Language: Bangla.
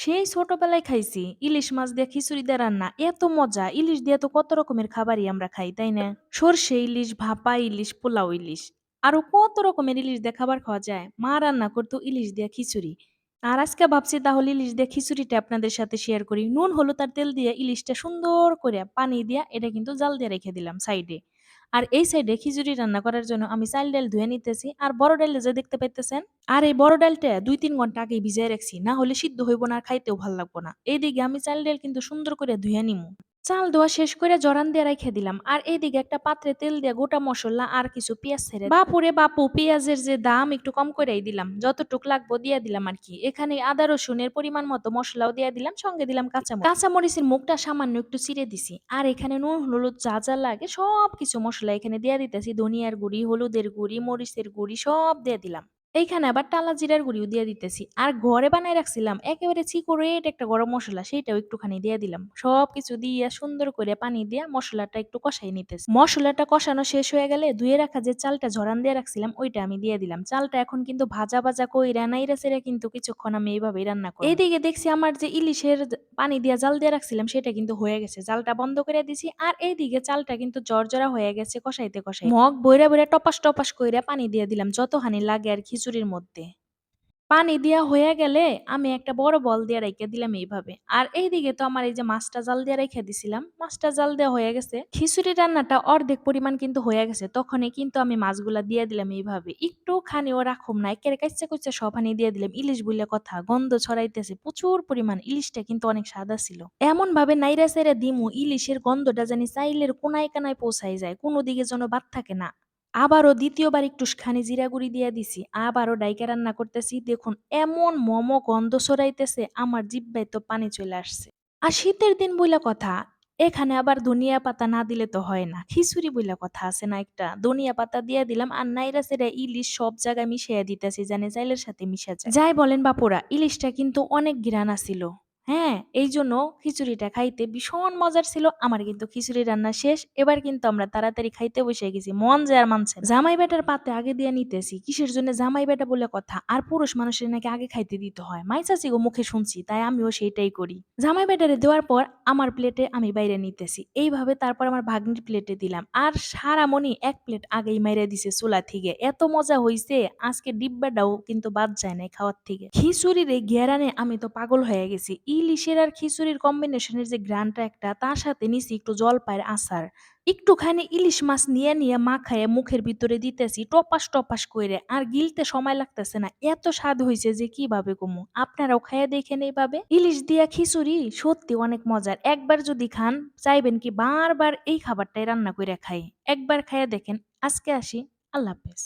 সেই ছোটবেলায় খাইছি। ইলিশ মাছ দিয়ে খিচুড়ি দিয়ে রান্না। এত মজা! ইলিশ দিয়ে তো কত রকমের খাবারই আমরা খাই, তাই না? সর্ষে ইলিশ, ভাপা ইলিশ, পোলাও ইলিশ। আরও কত রকমের ইলিশ দিয়ে খাবার খাওয়া যায়। মা রান্না করতো ইলিশ দিয়ে খিচুড়ি। আর আজকে ভাবছি তাহলে ইলিশ দিয়ে খিচুড়িটা আপনাদের সাথে শেয়ার করি। নুন, হলুদ তার তেল দিয়ে ইলিশটা সুন্দর করে পানি দিয়া এটা কিন্তু জাল দিয়ে রেখে দিলাম সাইডে। আর এই সাইডে খিচুড়ি রান্না করার জন্য আমি চাল ডাল ধুয়ে নিতেছি। আর বড় ডালটা যে দেখতে পাইতেছেন, আর এই বড় ডালটা ২-৩ ঘণ্টা আগে ভিজায় রাখছি। না হলে সিদ্ধ হইব না আর খাইতেও ভালো লাগবো না। এইদিকে আমি চাল ডাল কিন্তু সুন্দর করে ধুয়ে নিমু। চাল ধোয়া শেষ করে জরান দিয়ে রাইখা দিলাম। আর এইদিকে একটা পাত্রে তেল দিয়ে গোটা মশলা আর কিছু পেঁয়াজ ছেড়ে বাপুরে বাপু পেঁয়াজের যে দাম একটু কম করেই দিলাম। যতটুক লাগবো দিয়ে দিলাম আর কি এখানে আদা রসুনের পরিমাণ মতো মসলাও দিয়ে দিলাম। সঙ্গে দিলাম কাঁচামরিচ। কাঁচামরিচের মুখটা সামান্য একটু চিড়ে দিছি। আর এখানে নুন, হলুদ যা, যা লাগে সবকিছু মশলা এখানে দিয়ে দিতেছি। ধনিয়ার গুঁড়ি, হলুদের গুঁড়ি, মরিচের গুঁড়ি সব দিয়ে দিলাম। এইখানে আবার টালা জিরার গুঁড়িও দিয়ে দিতেছি। আর ঘরে বানায় রাখছিলাম একেবারে চিকোরেট একটা গরম মশলা সেইটাও একটুখানি দিয়ে দিলাম। সবকিছু দিয়ে সুন্দর করে পানি দিয়া মশলাটা একটু কষাই নিতেছি। মশলাটা কষানো শেষ হয়ে গেলে ধুয়ে রাখা যে চালটা ঝরান দিয়ে রাখছিলাম ওইটা আমি দিয়ে দিলাম। চালটা এখন কিন্তু ভাজা, ভাজা কইরা নাইড়া চাইড়া কিন্তু কিছুক্ষণ আমি এইভাবেই রান্না করি এইদিকে দেখছি আমার যে ইলিশের পানি দিয়া জাল দিয়ে রাখছিলাম সেটা কিন্তু হয়ে গেছে। জালটা বন্ধ করে দিছি। আর এইদিকে চালটা কিন্তু জর্জরা হয়ে গেছে কষাইতে, কষাই মগ বইরা, বইরা টপাস, টপাস কইরা পানি দিয়ে দিলাম যতখানি লাগে আর খিচুড়ির মধ্যে। পানি দেয়া হয়ে গেলে আমি একটা বড় বল দিয়ে রাইখা দিলাম এইভাবে। আর এইদিকে তো আমার এই যে মাছটা জাল দিয়ে রাইখা দিছিলাম। মাছটা জাল দেওয়া হয়ে গেছে। খিচুড়ি রান্নাটা অর্ধেক পরিমাণ কিন্তু হয়ে গেছে। তখনই কিন্তু আমি মাছগুলা দিয়ে দিলাম এইভাবে। একটুখানিও রাখুম না। এক্কেরে কাইচ্চা কুইচ্চা সবখানি দিয়ে দিলাম। ইলিশ বইলা কথা। গন্ধ ছড়াইতেছে, প্রচুর পরিমাণ। ইলিশটা কিন্তু অনেক স্বাদা ছিল। এমন ভাবে নাইরা চাইড়া দিমু, ইলিশের গন্ধটা জানি চাইলের কোনায় কানায় পৌঁছায় যায়। কোনো দিকে যেন বাদ থাকে না। আবারও দ্বিতীয়বার একটুখানি জিরা গুঁড়ি দিয়ে দিছি। আবারও ডাইকা রান্না করতেছি। দেখুন, এমন মম গন্ধ ছড়াইতেছে, আমার জিহ্বায় তো পানি চলে আসছে। আর শীতের দিন বইলা কথা, এখানে আবার ধনিয়া পাতা না দিলে তো হয় না। খিচুড়ি বইলা কথা আছে না একটা। ধনিয়া পাতা দিয়ে দিলাম, আর নাইরা চাইড়া ইলিশ সব জায়গায় মিশাইয়া দিতেছি, জানে চাইলের সাথে মিশা যায়। যাই বলেন বাপুরা, ইলিশটা কিন্তু অনেক ঘ্রাণ আছিল। হ্যাঁ, এইজন্য খিচুড়িটা খাইতে ভীষণ মজার ছিল। আমার কিন্তু খিচুড়ি রান্না শেষ। এবার কিন্তু আমরা তাড়াতাড়ি খাইতে বইসা গেছি। মন যে আর মানছে। জামাই বেটার পাতে আগে দিয়া নিতেছি। কিসের জন্য জামাই বেটা বলে কথা। আর পুরুষ মানুষের নাকি আগে খাইতে দিতে হয়। মাই চাচি গো মুখে শুনছি। তাই আমিও সেইটাই করি। জামাই বেটারে দেওয়ার পর আমার প্লেটে আমি বাইরে নিতেছি। এইভাবে তারপর আমার ভাগ্নির প্লেটে দিলাম। আর সারামণি এক প্লেট আগেই মাইরা দিছে চুলা থেকে। এত মজা হইছে আজকে ডিব্বাটাও কিন্তু বাদ যায় নাই খাওয়ার থেকে। খিচুড়ির এই ঘেরানে আমি তো পাগল হয়ে গেছি। ইলিশের আর খিচুড়ির কম্বিনেশনের যে ঘ্রাণটা একটা তার সাথে নিছি একটু জলপাইয়ের আচার। একটুখানি ইলিশ মাছ নিয়ে, নিয়ে মাখায়ে মুখের ভিতরে দিতেছি টপাস, টপাস কইরে। আর গিলতে সময় লাগতেছে না। এত স্বাদ হইছে যে কীভাবে কমু। আপনারাও খাইয়া দেখেন এইভাবে। ইলিশ দিয়া খিচুড়ি সত্যি অনেক মজার। একবার যদি খান চাইবেন কি বারবার এই খাবারটাই রান্না কইরা খাই। একবার খাইয়া দেখেন। আজকে আসি। আল্লাহ হাফেজ।